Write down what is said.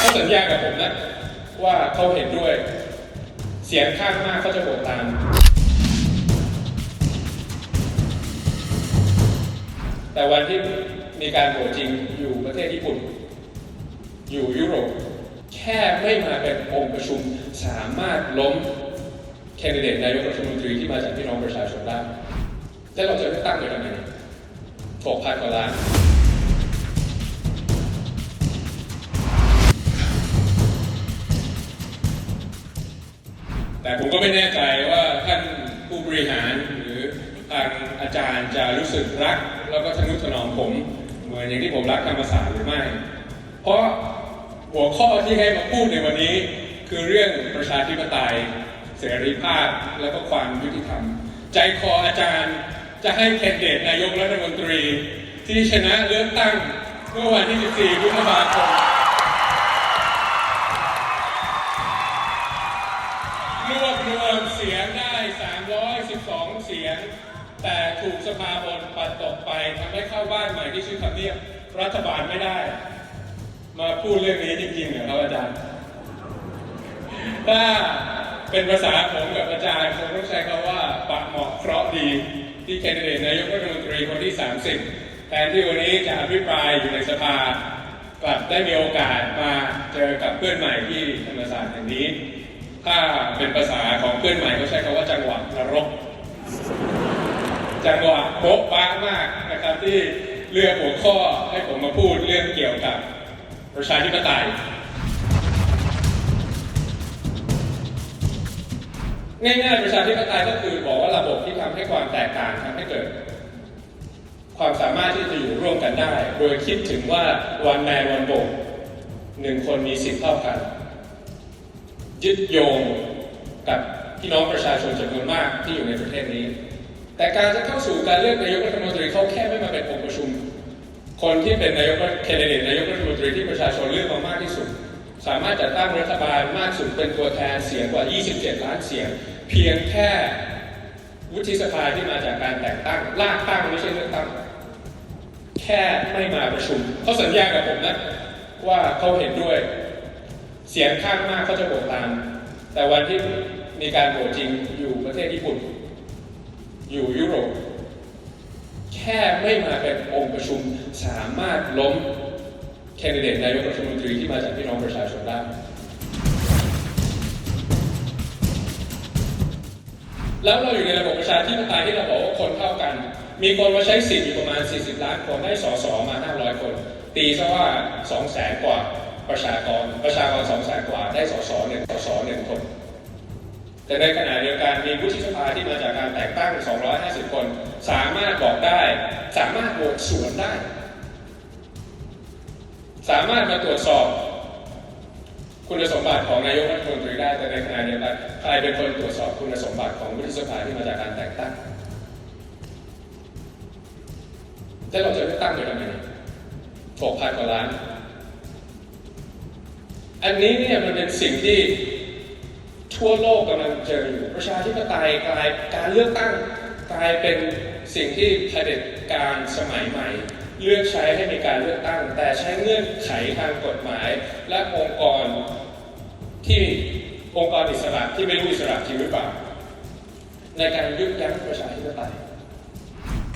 เขาสัญญากับผมนะว่าเขาเห็นด้วย เสียงข้างมากเขาจะโหวตตาม แต่วันที่มีการโหวตจริงอยู่ประเทศญี่ปุ่น อยู่ยุโรป แค่ไม่มาเป็นองค์ประชุมสามารถล้มแคนดิเดตนายกรัฐมนตรีที่มาจากพี่น้องประชาชนได้แล้วเราจะเลือกตั้งไปทำไมหกพันกว่าล้าน แต่ผมก็ไม่แน่ใจว่าท่านผู้บริหารหรือทางอาจารย์จะรู้สึกรัก แล้วก็ทนุถนอมผมเหมือนอย่างที่ผมรักธรรมศาสตร์หรือไม่ เพราะหัวข้อที่ให้มาพูดในวันนี้ คือเรื่องประชาธิปไตย เสรีภาพและก็ความยุติธรรม ใจคออาจารย์จะให้แคนดิเดตนายกรัฐมนตรี ที่ชนะเลือกตั้งเมื่อวันที่ 14พฤษภาคม รวบรวมเสียงได้ 312 เสียง แต่ถูกสภาบนปัดตกไปทำให้เข้าบ้านใหม่ที่ชื่อทำเนียบรัฐบาลไม่ได้ มาพูดเรื่องนี้จริงๆเหรอครับอาจารย์ ถ้าเป็นภาษาผมกับอาจารย์คงต้องใช้คำว่าปะเหมาะเคราะห์ดีที่แคนดิเดตนายกรัฐมนตรีคนที่ 30 แทนที่วันนี้จะอภิปรายอยู่ในสภากลับได้มีโอกาสมาเจอกับเพื่อนใหม่ที่ธรรมศาสตร์แห่งนี้ ถ้าเป็นภาษาของเพื่อนใหม่ก็ใช้คำว่าจังหวะนรก จังหวะโป๊ะป้ามากนะครับที่เลือกหัวข้อให้ผมมาพูดเรื่องเกี่ยวกับประชาธิปไตยง่ายๆประชาธิปไตยก็คือบอกว่าระบบที่ทำให้ความแตกต่างทำให้เกิด ความสามารถที่จะอยู่ร่วมกันได้ โดยคิดถึงว่าวันแมนวันโบกหนึ่งคนมีสิทธิ์เท่ากัน ยึดโยงกับพี่น้องประชาชนจำนวนมากที่อยู่ในประเทศนี้ แต่การจะเข้าสู่การเลือกนายกรัฐมนตรีเขาแค่ไม่มาเป็นองค์ประชุม คนที่เป็นนายกแคนดิเดตนายกรัฐมนตรีที่ประชาชนเลือกมามากที่สุด สามารถจัดตั้งรัฐบาลมากสุดเป็นตัวแทนเสียงกว่า 27 ล้านเสียง เพียงแค่วุฒิสภาที่มาจากการแต่งตั้งลากตั้งไม่ใช่เลือกตั้ง แค่ไม่มาประชุมเขาสัญญากับผมนะว่าเขาเห็นด้วย เสียงข้างมากเขาจะโหวตตาม แต่วันที่มีการโหวตจริงอยู่ประเทศญี่ปุ่น อยู่ยุโรป แค่ไม่มาเป็นองค์ประชุมสามารถล้มแคนดิเดตนายกรัฐมนตรีที่มาจากพี่น้องประชาชนได้ แล้วเราอยู่ในระบบประชาธิปไตยที่เราบอกว่าคนเท่ากัน มีคนมาใช้สิทธิ์อยู่ประมาณ 40 ล้านคนได้สสมา 500 คน ตีซะว่า2แสนกว่า ประชากรประชากร2แสนกว่าได้สสหนึ่งสสหนึ่งคน แต่ในขณะเดียวกันมีวุฒิสภาที่มาจากการแต่งตั้ง 250 คน สามารถบอกได้ สามารถโหวตสวนได้ สามารถมาตรวจสอบคุณสมบัติของนายกรัฐมนตรีได้แต่ในขณะเดียวกันใครเป็นคนตรวจสอบคุณสมบัติของวุฒิสภาที่มาจากการแต่งตั้งแล้วเราจะเลือกตั้งไปทำไมหกพันกว่าล้าน อันนี้เนี่ยมันเป็นสิ่งที่ทั่วโลกกำลังเจออยู่ประชาธิปไตยกลายการเลือกตั้งกลายเป็นสิ่งที่เผด็จการสมัยใหม่ เลือกใช้ให้มีการเลือกตั้ง แต่ใช้เงื่อนไขทางกฎหมาย และองค์กรที่องค์กรอิสระที่ไม่รู้อิสระจริงหรือเปล่าในการยุบยั้งประชาธิปไตย